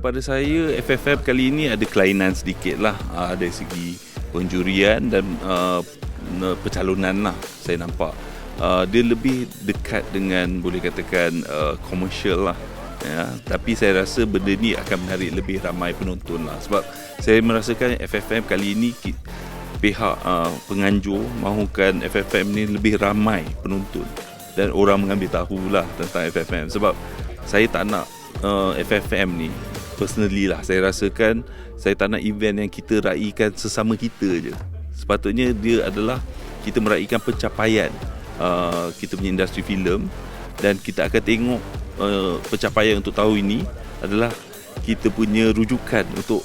pada saya FFM kali ini ada kelainan sedikit lah uh, dari segi penjurian dan uh, pencalonan lah saya nampak. Uh, dia lebih dekat dengan boleh katakan uh, commercial lah ya. Tapi saya rasa benda ni akan menarik lebih ramai penonton lah. Sebab saya merasakan FFM kali ini pihak uh, penganjur mahukan FFM ni lebih ramai penonton. Dan orang mengambil tahu lah tentang FFM sebab saya tak nak uh, FFM ni personally lah saya rasakan saya tak nak event yang kita raikan sesama kita je sepatutnya dia adalah kita meraihkan pencapaian uh, kita punya industri filem dan kita akan tengok uh, pencapaian untuk tahun ini adalah kita punya rujukan untuk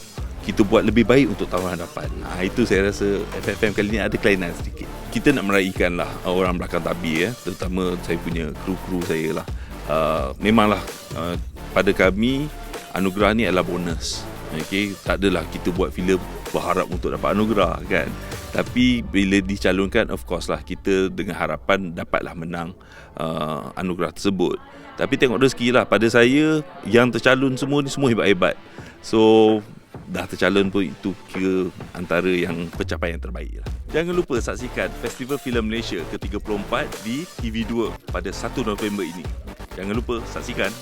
kita buat lebih baik untuk tahun hadapan. Ha, itu saya rasa FFM kali ini ada kelainan sedikit. Kita nak meraihkan lah orang belakang tabir ya, terutama saya punya kru-kru saya lah. Uh, memanglah uh, pada kami anugerah ni adalah bonus. Okay, tak adalah kita buat filem berharap untuk dapat anugerah kan. Tapi bila dicalonkan of course lah kita dengan harapan dapatlah menang uh, anugerah tersebut. Tapi tengok rezeki lah pada saya yang tercalon semua ni semua hebat-hebat. So dah tercalon pun itu kira antara yang pencapaian terbaik lah. Jangan lupa saksikan Festival Filem Malaysia ke-34 di TV2 pada 1 November ini. Jangan lupa saksikan.